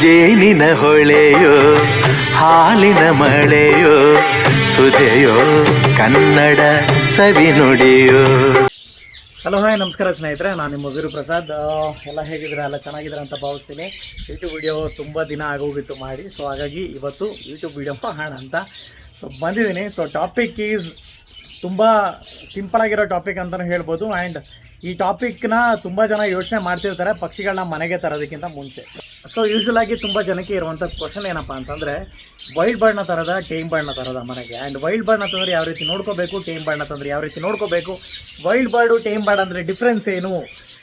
ಜೇನಿನ ಹೊಳೆಯೋ, ಹಾಲಿನ ಮಳೆಯೋ, ಸುದೆಯೋ, ಕನ್ನಡ ಸವಿ ನುಡಿಯೋ. ಹಲೋ, ಹಾಯ್, ನಮಸ್ಕಾರ ಸ್ನೇಹಿತರೆ. ನಾನು ನಿಮ್ಮ ಗುರು ಪ್ರಸಾದ್. ಎಲ್ಲ ಹೇಗಿದ್ದೀರಾ? ಎಲ್ಲ ಚೆನ್ನಾಗಿದ್ದೀರಾ ಅಂತ ಭಾವಿಸ್ತೀನಿ. ಯೂಟ್ಯೂಬ್ ವಿಡಿಯೋ ತುಂಬ ದಿನ ಆಗೋಗಿತ್ತು ಮಾಡಿ. ಸೊ ಹಾಗಾಗಿ ಇವತ್ತು ಯೂಟ್ಯೂಬ್ ವಿಡಿಯೋ ಮಾಡೋಣ ಅಂತ. ಸೊ ಬಂದಿದ್ದೀನಿ. ಸೊ ಟಾಪಿಕ್ ಈಸ್ ತುಂಬ ಸಿಂಪಲ್ ಆಗಿರೋ ಟಾಪಿಕ್ ಅಂತಲೂ ಹೇಳ್ಬೋದು. ಆ್ಯಂಡ್ ಈ ಟಾಪಿಕ್ನ ತುಂಬ ಜನ ಯೋಚನೆ ಮಾಡ್ತಿರ್ತಾರೆ. ಪಕ್ಷಿಗಳನ್ನ ಮನೆಗೆ ತರೋದಕ್ಕಿಂತ ಮುಂಚೆ. ಸೊ ಯೂಶ್ವಲ್ ಆಗಿ ತುಂಬ ಜನಕ್ಕೆ ಇರುವಂಥ ಕ್ವಶನ್ ಏನಪ್ಪ ಅಂತಂದರೆ ವೈಲ್ಡ್ ಬರ್ಡ್ನ ತರದ ಟೇಮ್ ಬರ್ಡ್ನ ತರದ ಮನೆಗೆ. ಆ್ಯಂಡ್ ವೈಲ್ಡ್ ಬರ್ಡ್ನ ತಂದರೆ ಯಾವ ರೀತಿ ನೋಡ್ಕೋಬೇಕು ಟೇಮ್ ಬರ್ಡ್ನ ತಂದರೆ ಯಾವ ರೀತಿ ನೋಡ್ಕೋಬೇಕು? ವೈಲ್ಡ್ ಬರ್ಡು ಟೇಮ್ ಬರ್ಡ್ ಅಂದರೆ ಡಿಫ್ರೆನ್ಸ್ ಏನು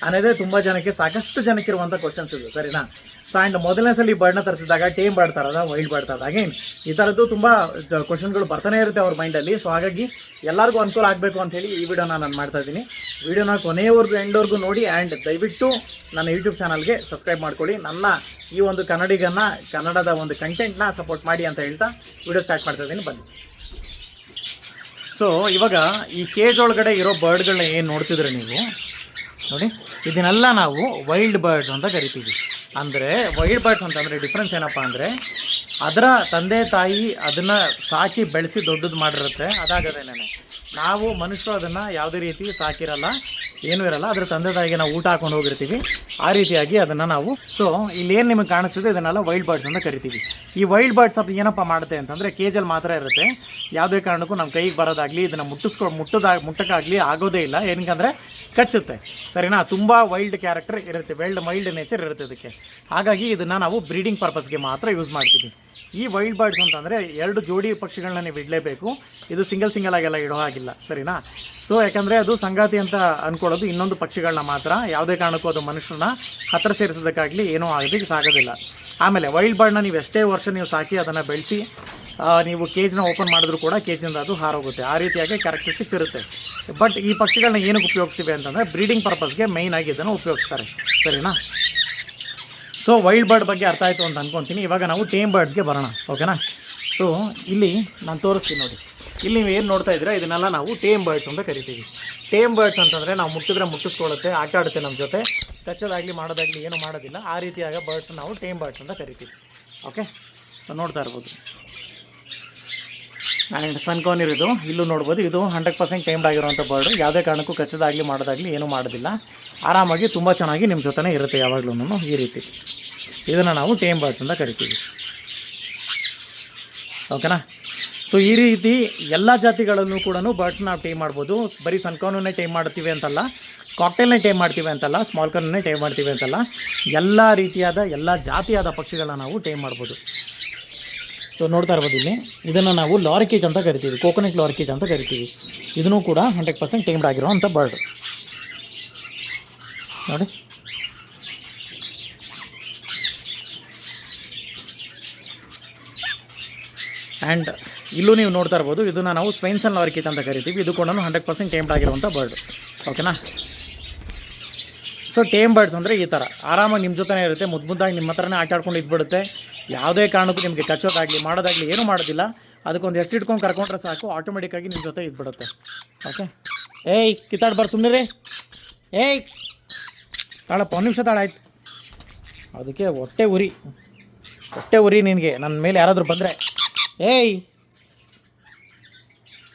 ಅನ್ನೋದೇ ತುಂಬ ಜನಕ್ಕೆ ಸಾಕಷ್ಟು ಜನಕ್ಕೆ ಇರುವಂಥ ಕ್ವಶನ್ಸ್ ಇದೆ, ಸರಿನಾ? ಸೊ ಆ್ಯಂಡ್ ಮೊದಲನೇ ಸಲ ಬರ್ಡ್ನ ತರಿಸಿದಾಗ ಟೇಮ್ ಬರ್ಡ್ ತರದ ವೈಲ್ಡ್ ಬರ್ಡ್ ತರದ. ಅಗೇನ್ ಈ ಥರದ್ದು ತುಂಬ ಕ್ವಶನ್ಗಳು ಬರ್ತಾನೆ ಇರುತ್ತೆ ಅವ್ರ ಮೈಂಡಲ್ಲಿ ಸೊ ಹಾಗಾಗಿ ಎಲ್ಲರಿಗೂ ಅನುಕೂಲ ಆಗಬೇಕು ಅಂತ ಹೇಳಿ ಈ ವಿಡಿಯೋನ ನಾನು ಮಾಡ್ತಾ ಇದ್ದೀನಿ. ವಿಡಿಯೋನ ಕೊನೆಯವರೆಗೂ ಎಂಡ್ವರೆಗೂ ನೋಡಿ ಆ್ಯಂಡ್ ದಯವಿಟ್ಟು ನನ್ನ ಯೂಟ್ಯೂಬ್ ಚಾನಲ್ಗೆ ಸಬ್ಸ್ಕ್ರೈಬ್ ಮಾಡ್ಕೊಳ್ಳಿ. ನನ್ನ ಈ ಒಂದು ಕನ್ನಡಿಗನ್ನು ಕನ್ನಡದ ಒಂದು ಕಂಟೆಂಟ್ನ ಸಪೋರ್ಟ್ ಮಾಡಿ ಅಂತ ಹೇಳ್ತಾ ವಿಡಿಯೋ ಸ್ಟಾರ್ಟ್ ಮಾಡ್ತಾ ಇದ್ದೀನಿ. ಬನ್ನಿ. ಸೊ ಇವಾಗ ಈ ಕೇಜ್ ಒಳಗಡೆ ಇರೋ ಬರ್ಡ್ಗಳನ್ನ ಏನು ನೋಡ್ತಿದ್ರೆ ನೀವು? ನೋಡಿ, ಇದನ್ನೆಲ್ಲ ನಾವು ವೈಲ್ಡ್ ಬರ್ಡ್ಸ್ ಅಂತ ಕರಿತೀವಿ. ಅಂದರೆ ವೈಲ್ಡ್ ಬರ್ಡ್ಸ್ ಅಂತಂದರೆ ಡಿಫ್ರೆನ್ಸ್ ಏನಪ್ಪ ಅಂದರೆ ಅದರ ತಂದೆ ತಾಯಿ ಅದನ್ನು ಸಾಕಿ ಬೆಳೆಸಿ ದೊಡ್ಡದು ಮಾಡಿರುತ್ತೆ. ಅದಾಗದೇನೆ. ನಾವು ಮನುಷ್ಯರು ಅದನ್ನು ಯಾವುದೇ ರೀತಿ ಸಾಕಿರಲ್ಲ. ಏನೂ ಇರಲ್ಲ, ಅದ್ರ ತಂದೆ ತಾಯಿಗೆ ನಾವು ಊಟ ಹಾಕೊಂಡು ಹೋಗಿರ್ತೀವಿ. ಆ ರೀತಿಯಾಗಿ ಅದನ್ನು ನಾವು ಸೊ ಏನು ನಿಮಗೆ ಕಾಣಿಸ್ತಿದೆ, ಇದನ್ನೆಲ್ಲ ವೈಲ್ಡ್ ಬರ್ಡ್ಸ್ ಅಂತ ಕರಿತೀವಿ. ಈ ವೈಲ್ಡ್ ಬರ್ಡ್ಸ್ ಅದು ಏನಪ್ಪ ಮಾಡುತ್ತೆ ಅಂತಂದರೆ ಕೇಜಲ್ಲಿ ಮಾತ್ರ ಇರುತ್ತೆ. ಯಾವುದೇ ಕಾರಣಕ್ಕೂ ನಮ್ಮ ಕೈಗೆ ಬರೋದಾಗಲಿ, ಇದನ್ನು ಮುಟ್ಟಿಸ್ಕೊ ಮುಟ್ಟದಾಗ ಮುಟ್ಟಕ್ಕಾಗಲಿ ಆಗೋದೇ ಇಲ್ಲ. ಏನಕ್ಕಂದರೆ ಕಚ್ಚುತ್ತೆ. ಸರಿನಾ? ತುಂಬ ವೈಲ್ಡ್ ಕ್ಯಾರೆಕ್ಟರ್ ಇರುತ್ತೆ. ವೈಲ್ಡ್ ಮೈಲ್ಡ್ ನೇಚರ್ ಇರುತ್ತೆ ಇದಕ್ಕೆ. ಹಾಗಾಗಿ ಇದನ್ನು ನಾವು ಬ್ರೀಡಿಂಗ್ ಪರ್ಪಸ್ಗೆ ಮಾತ್ರ ಯೂಸ್ ಮಾಡ್ತೀವಿ. ಈ ವೈಲ್ಡ್ ಬರ್ಡ್ಸ್ ಅಂತಂದರೆ ಎರಡು ಜೋಡಿ ಪಕ್ಷಿಗಳನ್ನ ನೀವು ಇಡಲೇಬೇಕು. ಇದು ಸಿಂಗಲ್ ಸಿಂಗಲ್ ಆಗೆಲ್ಲ ಇಡೋ ಹಾಗಿಲ್ಲ. ಸರಿನಾ? ಸೊ ಯಾಕಂದರೆ ಅದು ಸಂಗಾತಿ ಅಂತ ಅಂದ್ಕೊಳ್ಳೋದು ಇನ್ನೊಂದು ಪಕ್ಷಿಗಳನ್ನ ಮಾತ್ರ, ಯಾವುದೇ ಕಾರಣಕ್ಕೂ ಅದು ಮನುಷ್ಯನ ಹತ್ರ ಸೇರಿಸೋದಕ್ಕಾಗಲಿ ಏನೂ ಆಗೋದಕ್ಕೆ ಸಾಗೋದಿಲ್ಲ. ಆಮೇಲೆ ವೈಲ್ಡ್ ಬರ್ಡ್ನ ನೀವು ಎಷ್ಟೇ ವರ್ಷ ನೀವು ಸಾಕಿ ಅದನ್ನು ಬೆಳೆಸಿ ನೀವು ಕೇಜ್ನ ಓಪನ್ ಮಾಡಿದ್ರು ಕೂಡ ಕೇಜಿಂದ ಅದು ಹಾರೋಗುತ್ತೆ. ಆ ರೀತಿಯಾಗಿ ಕ್ಯಾರೆಕ್ಟರಿಸ್ಟಿಕ್ಸ್ ಇರುತ್ತೆ. ಬಟ್ ಈ ಪಕ್ಷಿಗಳನ್ನ ಏನಕ್ಕೆ ಉಪಯೋಗಿಸ್ತೀವಿ ಅಂತಂದರೆ ಬ್ರೀಡಿಂಗ್ ಪರ್ಪಸ್ಗೆ ಮೈನ್ ಆಗಿ ಇದನ್ನು ಉಪಯೋಗಿಸ್ತಾರೆ. ಸರಿನಾ? ಸೊ ವೈಲ್ಡ್ ಬರ್ಡ್ ಬಗ್ಗೆ ಅರ್ಥ ಆಯಿತು ಅಂತ ಅಂದ್ಕೊತೀನಿ ಇವಾಗ ನಾವು ಟೇಮ್ ಬರ್ಡ್ಸ್ಗೆ ಬರೋಣ. ಓಕೆನಾ ಸೊ ಇಲ್ಲಿ ನಾನು ತೋರಿಸ್ತೀನಿ ನೋಡಿ. ಇಲ್ಲಿ ನೀವು ಏನು ನೋಡ್ತಾ ಇದ್ದೀರಾ? ಇದನ್ನೆಲ್ಲ ನಾವು ಟೇಮ್ ಬರ್ಡ್ಸ್ ಅಂತ ಕರಿತೀವಿ. ಟೇಮ್ ಬರ್ಡ್ಸ್ ಅಂತಂದರೆ ನಾವು ಮುಟ್ಟಿದ್ರೆ ಮುಟ್ಟಿಸ್ಕೊಳ್ಳುತ್ತೆ, ಆಟ ಆಡುತ್ತೆ ನಮ್ಮ ಜೊತೆ. ಕಚ್ಚೋದಾಗಲಿ ಮಾಡೋದಾಗಲಿ ಏನು ಮಾಡೋದಿಲ್ಲ. ಆ ರೀತಿಯಾಗ ಬರ್ಡ್ಸ್ ನಾವು ಟೇಮ್ ಬರ್ಡ್ಸ್ ಅಂತ ಕರಿತೀವಿ. ಓಕೆ ಸೊ ನೋಡ್ತಾ ಇರ್ಬೋದು. ಆ್ಯಂಡ್ ಸನ್ಕೋನ್ ಇರೋದು. ಇಲ್ಲೂ ನೋಡ್ಬೋದು. ಇದು ಹಂಡ್ರೆಡ್ ಪರ್ಸೆಂಟ್ ಟೈಮ್ಡ್ ಆಗಿರುವಂಥ ಬರ್ಡು ಯಾವುದೇ ಕಾರಣಕ್ಕೂ ಕಚ್ಚದಾಗಲಿ ಮಾಡೋದಾಗಲಿ ಏನೂ ಮಾಡೋದಿಲ್ಲ. ಆರಾಮಾಗಿ ತುಂಬ ಚೆನ್ನಾಗಿ ನಿಮ್ಮ ಜೊತೆನೇ ಇರುತ್ತೆ ಯಾವಾಗಲೂ ಈ ರೀತಿ. ಇದನ್ನು ನಾವು ಟೇಮ್ ಬರ್ಡ್ಸ್ ಅಂತ ಕರಿತೀವಿ. ಓಕೆನಾ ಸೊ ಈ ರೀತಿ ಎಲ್ಲ ಜಾತಿಗಳನ್ನು ಕೂಡ ಬರ್ಡ್ಸ್ ನಾವು ಟೈಮ್ ಮಾಡ್ಬೋದು. ಬರೀ ಸನ್ಕಾನನ್ನೇ ಟೈಮ್ ಮಾಡ್ತೀವಿ ಅಂತಲ್ಲ ಕಾಕ್ಟೇಲ್ನೇ ಟೈಮ್ ಮಾಡ್ತೀವಿ ಅಂತಲ್ಲ ಸ್ಮಾಲ್ ಕಾರ್ನೇ ಟೈಮ್ ಮಾಡ್ತೀವಿ ಅಂತಲ್ಲ, ಎಲ್ಲ ರೀತಿಯಾದ, ಎಲ್ಲ ಜಾತಿಯಾದ ಪಕ್ಷಿಗಳನ್ನ ನಾವು ಟೈಮ್ ಮಾಡ್ಬೋದು. ಸೊ ನೋಡ್ತಾ ಇರ್ಬೋದು ಇಲ್ಲಿ. ಇದನ್ನು ನಾವು ಲಾರಿಕೇಜ್ ಅಂತ ಕರಿತೀವಿ. ಕೋಕೋನಟ್ ಲಾರಿಕೇಜ್ ಅಂತ ಕರಿತೀವಿ. ಇದನ್ನು ಕೂಡ ಹಂಡ್ರೆಡ್ ಪರ್ಸೆಂಟ್ ಟೈಮ್ಡ್ ಆಗಿರೋವಂಥ ಬರ್ಡ್ ನೋಡಿ. ಆ್ಯಂಡ್ ಇಲ್ಲೂ ನೀವು ನೋಡ್ತಾ ಇರ್ಬೋದು, ಇದನ್ನು ನಾವು ಸ್ಪೈನ್ಸನ್ ಲಾರಿಕೇಜ್ ಅಂತ ಕರಿತೀವಿ. ಇದು ಕೂಡ ಹಂಡ್ರೆಡ್ ಪರ್ಸೆಂಟ್ ಟೇಮ್ಡ್ ಆಗಿರುವಂಥ ಬರ್ಡ್ ಓಕೆನಾ ಸೊ ಟೇಮ್ ಬರ್ಡ್ಸ್ ಅಂದರೆ ಈ ಥರ ಆರಾಮಾಗಿ ನಿಮ್ಮ ಜೊತೆನೇ ಇರುತ್ತೆ ಮುದ್ದು ಮುದ್ದಾಗಿ ನಿಮ್ಮ ಹತ್ರನೇ ಆಟ ಆಡ್ಕೊಂಡು ಇದ್ಬಿಡುತ್ತೆ. ಯಾವುದೇ ಕಾರಣಕ್ಕೂ ನಿಮಗೆ ಕಚ್ಚೋದಾಗಲಿ, ಮಾಡೋದಾಗಲಿ ಏನೂ ಮಾಡೋದಿಲ್ಲ. ಅದಕ್ಕೊಂದು ಹೆಸರು ಇಟ್ಕೊಂಡು ಕರ್ಕೊಂಡ್ರೆ ಸಾಕು ಆಟೋಮೆಟಿಕ್ಕಾಗಿ ನಿಮ್ಮ ಜೊತೆ ಇದ್ಬಿಡುತ್ತೆ. ಓಕೆ ಏಯ್ ಕಿತ್ತಾಡ್ ಬರ್ ಸುಮ್ಮನೆ ಏಯ್! ತಾಳಪ್ಪ, ಒಂದು ನಿಮಿಷ ತಾಳ ಆಯ್ತು. ಅದಕ್ಕೆ ಹೊಟ್ಟೆ ಉರಿ. ಹೊಟ್ಟೆ ಉರಿ ನಿನಗೆ. ನನ್ನ ಮೇಲೆ ಯಾರಾದರೂ ಬಂದರೆ. ಏಯ್.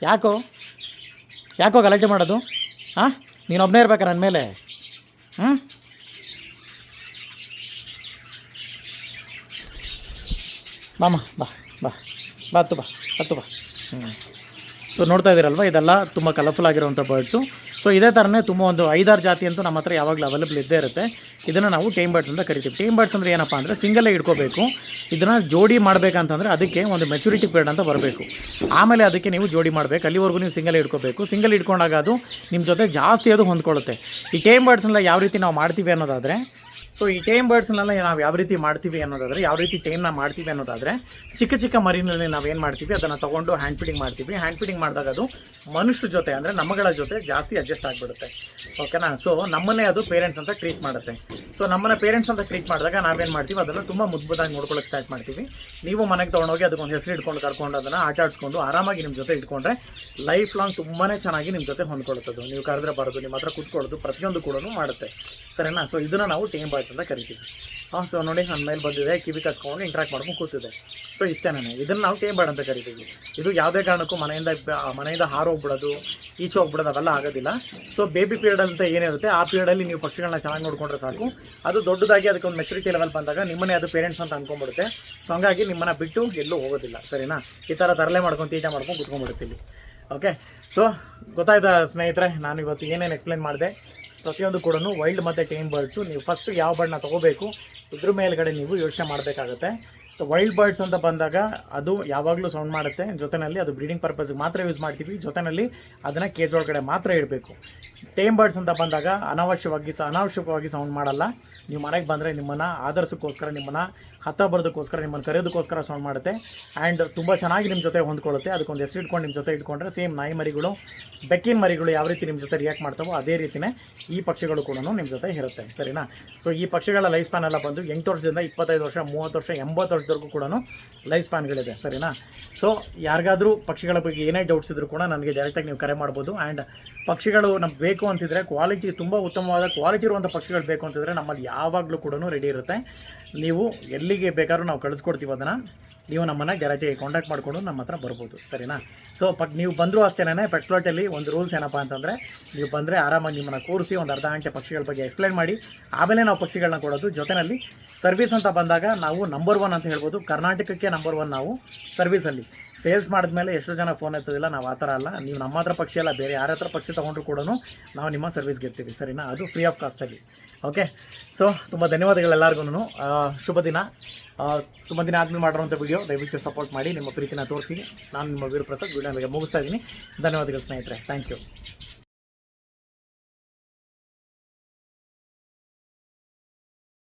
ಯಾಕೋ? ಯಾಕೋ ಗಲಾಟೆ ಮಾಡೋದು? ಹಾಂ ನೀನೊಬ್ಬನೇ ಇರ್ಬೇಕಾ ನನ್ನ ಮೇಲೆ? ಹ್ಞೂ ಬಾಮ ಬಾ ಬಾ. ಬಾ, ಹತ್ತು ಬಾ ಹತ್ತು ಬಾ. ಹ್ಞೂ ಸೊ ನೋಡ್ತಾ ಇದ್ದೀರಲ್ವ? ಇದೆಲ್ಲ ತುಂಬ ಕಲರ್ಫುಲ್ ಆಗಿರುವಂಥ ಬರ್ಡ್ಸು ಸೊ ಇದೇ ಥರನೇ ತುಂಬ ಒಂದು ಐದಾರು ಜಾತಿ ಅಂತೂ ನಮ್ಮ ಹತ್ರ ಯಾವಾಗಲೂ ಅವೈಲೇಬಲ್ ಇದ್ದೇ ಇರುತ್ತೆ. ಇದನ್ನು ನಾವು ಟೇಮ್ ಬರ್ಡ್ಸ್ ಅಂತ ಕರಿತೀವಿ. ಟೇಮ್ ಬರ್ಡ್ಸ್ ಅಂದರೆ ಏನಪ್ಪ ಅಂದರೆ ಸಿಂಗಲ್ಲೇ ಇಟ್ಕೋಬೇಕು. ಇದನ್ನು ಜೋಡಿ ಮಾಡಬೇಕಂತಂದರೆ ಅದಕ್ಕೆ ಒಂದು ಮೆಚುರಿಟಿ ಪೀರಿಯಡ್ ಅಂತ ಬರಬೇಕು. ಆಮೇಲೆ ಅದಕ್ಕೆ ನೀವು ಜೋಡಿ ಮಾಡಬೇಕು. ಅಲ್ಲಿವರೆಗೂ ನೀವು ಸಿಂಗಲ್ ಇಟ್ಕೋಬೇಕು. ಸಿಂಗಲ್ ಇಟ್ಕೊಂಡಾಗ ಅದು ನಿಮ್ಮ ಜೊತೆ ಜಾಸ್ತಿ ಅದು ಹೊಂದ್ಕೊಳ್ಳುತ್ತೆ. ಈ ಟೇಮ್ ಬರ್ಡ್ಸ್ನೆಲ್ಲ ಯಾವ ರೀತಿ ನಾವು ಮಾಡ್ತೀವಿ ಅನ್ನೋದಾದರೆ ಸೊ ಈ ಟೇಮ್ ಬರ್ಡ್ಸ್ನೆಲ್ಲ ನಾವು ಯಾವ ರೀತಿ ಮಾಡ್ತೀವಿ ಅನ್ನೋದಾದರೆ, ಯಾವ ರೀತಿ ಟೇಮ್ನ ಮಾಡ್ತೀವಿ ಅನ್ನೋದಾದರೆ, ಚಿಕ್ಕ ಚಿಕ್ಕ ಮರಿನಲ್ಲಿ ನಾವು ಏನು ಮಾಡ್ತೀವಿ, ಅದನ್ನು ತೊಗೊಂಡು ಹ್ಯಾಂಡ್ ಫೀಡಿಂಗ್ ಮಾಡ್ತೀವಿ. ಹ್ಯಾಂಡ್ ಫೀಡಿಂಗ್ ಮಾಡಿದಾಗ ಅದು ಮನುಷ್ಯರ ಜೊತೆ ಅಂದರೆ ನಮ್ಮಗಳ ಜೊತೆ ಜಾಸ್ತಿ ಅಡ್ಜಸ್ಟ್ ಆಗಿಬಿಡುತ್ತೆ. ಓಕೆನಾ ಸೊ ನಮ್ಮನ್ನೇ ಅದು ಪೇರೆಂಟ್ಸ್ ಅಂತ ಟ್ರೀಟ್ ಮಾಡುತ್ತೆ. ಸೊ ನಮ್ಮನ್ನ ಪೇರೆಂಟ್ಸ್ ಅಂತ ಟ್ರೀಟ್ ಮಾಡಿದಾಗ ನಾವೇನು ಮಾಡ್ತೀವಿ? ಅದನ್ನು ತುಂಬ ಮುದ್ಬುದಾಗಿ ನೋಡ್ಕೊಳಕ್ಕೆ ಸ್ಟಾರ್ಟ್ ಮಾಡ್ತೀವಿ. ನೀವು ಮನೆಗೆ ತೊಗೊಂಡೋಗಿ ಅದಕ್ಕೊಂದು ಹೆಸರು ಇಟ್ಕೊಂಡು ಕರ್ಕೊಂಡು ಅದನ್ನು ಆಟ ಆಡಿಸ್ಕೊಂಡು ಆರಾಮಾಗಿ ನಿಮ್ಮ ಜೊತೆ ಇಟ್ಕೊಂಡ್ರೆ ಲೈಫ್ ಲಾಂಗ್ ತುಂಬಾ ಚೆನ್ನಾಗಿ ನಿಮ್ಮ ಜೊತೆ ಹೊಂದ್ಕೊಳ್ತದ್ದು ನೀವು ಕರೆದ್ರೆ ಬರೋದು, ನಿಮ್ಮ ಹತ್ರ ಕುತ್ಕೊಳ್ಳೋದು ಪ್ರತಿಯೊಂದು ಕೂಡ ಮಾಡುತ್ತೆ. ಸರಿನಾ? ಸೊ ಇದನ್ನು ನಾವು ಟೀಮ್ ಬಾಯ್ಸ್ ಅಂತ ಕರಿತೀವಿ. ಹಾಂ ಸೊ ನೋಡಿ ನನ್ನ ಮೇಲೆ ಬಂದಿದೆ, ಕಿವಿ ಕಟ್ಕೊಂಡು ಇಂಟ್ರಾಕ್ಟ್ ಮಾಡ್ಕೊಂಡು ಕೂತಿದೆ ಸೊ ಇಷ್ಟೇನೆ ಇದನ್ನು ನಾವು ಟೇಮ್ ಬಾರ್ಡ್ ಅಂತ ಕರಿತೀವಿ. ಇದು ಯಾವುದೇ ಕಾರಣಕ್ಕೂ ಮನೆಯಿಂದ ಮನೆಯಿಂದ ಹಾರೋಗ್ಬಿಡೋದು ಈಚೆ ಹೋಗ್ಬಿಡೋದು ಅವೆಲ್ಲ ಆಗೋದಿಲ್ಲ. ಸೊ ಬೇಬಿ ಪೀರಿಯಡ್ ಅಂತ ಏನಿರುತ್ತೆ ಆ ಪೀರಿಯಡಲ್ಲಿ ನೀವು ಪಕ್ಷಿಗಳನ್ನ ಚೆನ್ನಾಗಿ ನೋಡಿಕೊಂಡ್ರೆ ಸಾಕು. ಅದು ದೊಡ್ಡದಾಗಿ ಅದಕ್ಕೆ ಒಂದು ಮೆಚುರಿಟಿ ಲೆವೆಲ್ ಬಂದಾಗ ನಿಮ್ಮನ್ನೇ ಅದು ಪೇರೆಂಟ್ಸ್ ಅಂತ ಅನ್ಕೊಂಡ್ಬಿಡುತ್ತೆ. ಸೊ ಹಂಗಾಗಿ ನಿಮ್ಮನ್ನ ಬಿಟ್ಟು ಎಲ್ಲೂ ಹೋಗೋದಿಲ್ಲ, ಸರಿನಾ? ಈ ಥರ ತರಲೆ ಮಾಡ್ಕೊಂಡು ತೀಟ ಮಾಡ್ಕೊಂಡು ಕುತ್ಕೊಂಡ್ಬಿಡುತ್ತೀವಿ ಓಕೆ ಸೊ ಗೊತ್ತಾಯ್ತಾ ಸ್ನೇಹಿತರೆ ನಾನು ಇವತ್ತು ಏನೇನು ಎಕ್ಸ್ಪ್ಲೇನ್ ಮಾಡಿದೆ? ಪ್ರತಿಯೊಂದು ಕೂಡ ವೈಲ್ಡ್ ಮತ್ತು ಟೇಮ್ ಬರ್ಡ್ಸು ನೀವು ಫಸ್ಟ್ ಯಾವ ಬಣ್ಣ ತೊಗೋಬೇಕು, ಇದ್ರ ಮೇಲ್ಗಡೆ ನೀವು ಯೋಚನೆ ಮಾಡಬೇಕಾಗುತ್ತೆ. ಸೊ ವೈಲ್ಡ್ ಬರ್ಡ್ಸ್ ಅಂತ ಬಂದಾಗ ಅದು ಯಾವಾಗಲೂ ಸೌಂಡ್ ಮಾಡುತ್ತೆ. ಜೊತೆಯಲ್ಲಿ ಅದು ಬ್ರೀಡಿಂಗ್ ಪರ್ಪಸ್ಗೆ ಮಾತ್ರ ಯೂಸ್ ಮಾಡ್ತೀವಿ. ಜೊತೆಯಲ್ಲಿ ಅದನ್ನು ಕೇಜ್ ಒಳಗಡೆ ಮಾತ್ರ ಇಡಬೇಕು. ಟೇಮ್ ಬರ್ಡ್ಸ್ ಅಂತ ಬಂದಾಗ ಅನಾವಶ್ಯವಾಗಿ ಸ ಅನಾವಶ್ಯಕವಾಗಿ ಸೌಂಡ್ ಮಾಡಲ್ಲ. ನೀವು ಮನೆಗೆ ಬಂದರೆ ನಿಮ್ಮನ್ನು ಆಧರಿಸೋಕ್ಕೋಸ್ಕರ ನಿಮ್ಮನ್ನು ಹತ್ತ ಬರೋದಕ್ಕೋಸ್ಕರ, ನಿಮ್ಮನ್ನು ಕರೆಯೋದಕ್ಕೋಸ್ಕರ ಸೌಂಡ್ ಮಾಡುತ್ತೆ. ಆ್ಯಂಡ್ ತುಂಬ ಚೆನ್ನಾಗಿ ನಿಮ್ಮ ಜೊತೆ ಹೊಂದ್ಕೊಳ್ಳುತ್ತೆ. ಅದಕ್ಕೊಂದು ಹೆಸರು ಇಟ್ಕೊಂಡು ನಿಮ್ಮ ಜೊತೆ ಇಟ್ಕೊಂಡ್ರೆ ಸೇಮ್ ನಾಯಿ ಮರಿಗಳು, ಬೆಕ್ಕಿನ ಮರಿಗಳು ಯಾವ ರೀತಿ ನಿಮ್ಮ ಜೊತೆ ರಿಯಾಕ್ಟ್ ಮಾಡ್ತಾವೋ ಅದೇ ರೀತಿಯೇ ಈ ಪಕ್ಷಿಗಳು ಕೂಡ ನಿಮ್ಮ ಜೊತೆ ಇರುತ್ತೆ. ಸರಿನಾ? ಸೊ ಈ ಪಕ್ಷಿಗಳ ಲೈಫ್ ಸ್ಪ್ಯಾನ್ ಎಲ್ಲ ಬಂದು ಎಂಟು ವರ್ಷದಿಂದ ಇಪ್ಪತ್ತೈದು ವರ್ಷ, ಮೂವತ್ತು ವರ್ಷ, ಎಂಬತ್ತು ವರ್ಷದವರೆಗೂ ಕೂಡ ಲೈಫ್ ಸ್ಪ್ಯಾನ್ಗಳಿದೆ ಸರಿನಾ? ಸೊ ಯಾರಿಗಾದರೂ ಪಕ್ಷಿಗಳ ಬಗ್ಗೆ ಏನೇ ಡೌಟ್ಸ್ ಇದ್ರೂ ಕೂಡ ನನಗೆ ಡೈರೆಕ್ಟಾಗಿ ನೀವು ಕರೆ ಮಾಡ್ಬೋದು. ಆ್ಯಂಡ್ ಪಕ್ಷಿಗಳು ನಮ್ಗೆ ಬೇಕು ಅಂತಿದ್ರೆ ಕ್ವಾಲಿಟಿ ತುಂಬ ಉತ್ತಮವಾದ ಕ್ವಾಲಿಟಿ ಇರುವಂಥ ಪಕ್ಷಿಗಳು ಬೇಕು ಅಂತಿದ್ರೆ ನಮ್ಮಲ್ಲಿ ಯಾವಾಗಲೂ ಕೂಡ ರೆಡಿ ಇರುತ್ತೆ. ನೀವು ಎಲ್ಲಿಗೆ ಬೇಕಾದ್ರೂ ನಾವು ಕಳಿಸ್ಕೊಡ್ತೀವಿ ಅದನ್ನು. ನೀವು ನಮ್ಮನ್ನು ಗ್ಯಾರಂಟಿ ಕಾಂಟ್ಯಾಕ್ಟ್ ಮಾಡಿಕೊಂಡು ನಮ್ಮ ಹತ್ರ ಬರ್ಬೋದು, ಸರಿನಾ? ಸೊ ಬಟ್ ನೀವು ಬಂದರೂ ಅಷ್ಟೇನೆ ಪೆಟ್ಸ್ಲಾಟಲ್ಲಿ ಒಂದು ರೂಲ್ಸ್ ಏನಪ್ಪ ಅಂತಂದರೆ, ನೀವು ಬಂದರೆ ಆರಾಮಾಗಿ ನಿಮ್ಮನ್ನು ಕೂರಿಸಿ ಒಂದು ಅರ್ಧ ಗಂಟೆ ಪಕ್ಷಿಗಳ ಬಗ್ಗೆ ಎಕ್ಸ್ಪ್ಲೈನ್ ಮಾಡಿ, ಆಮೇಲೆ ನಾವು ಪಕ್ಷಿಗಳನ್ನ ಕೊಡೋದು. ಜೊತೆಯಲ್ಲಿ ಸರ್ವಿಸ್ ಅಂತ ಬಂದಾಗ ನಾವು ನಂಬರ್ ಒನ್ ಅಂತ ಹೇಳ್ಬೋದು. ಕರ್ನಾಟಕಕ್ಕೆ ನಂಬರ್ ಒನ್ ನಾವು ಸರ್ವಿಸಲ್ಲಿ ಸೇಲ್ಸ್ ಮಾಡಿದ್ಮೇಲೆ ಎಷ್ಟು ಜನ ಫೋನ್ ಎತ್ತೋದಿಲ್ಲ, ನಾವು ಆ ಥರ ಅಲ್ಲ. ನೀವು ನಮ್ಮ ಹತ್ರ ಪಕ್ಷಿ ಅಲ್ಲ, ಬೇರೆ ಯಾರ ಹತ್ರ ಪಕ್ಷಿ ತೊಗೊಂಡ್ರು ಕೂಡ ನಾವು ನಿಮ್ಮ ಸರ್ವಿಸ್ಗೆ ಇರ್ತೀವಿ ಸರಿನಾ? ಅದು ಫ್ರೀ ಆಫ್ ಕಾಸ್ಟಲ್ಲಿ ಓಕೆ ಸೊ ತುಂಬ ಧನ್ಯವಾದಗಳು ಎಲ್ಲರಿಗೂ ಶುಭ ದಿನ. ತುಂಬ ದಿನ ಆದ್ಮೇಲೆ ಮಾಡಿರೋಂಥ ವಿಡಿಯೋ ದಯವಿಟ್ಟು ಸಪೋರ್ಟ್ ಮಾಡಿ, ನಿಮ್ಮ ಪ್ರೀತಿನ ತೋರಿಸಿ. ನಾನು ನಿಮ್ಮ ವೀರಪ್ರಸಾದ್, ವಿಡಿಯೋ ಮುಗಿಸ್ತಾ ಇದ್ದೀನಿ. ಧನ್ಯವಾದಗಳು ಸ್ನೇಹಿತರೆ. Thank you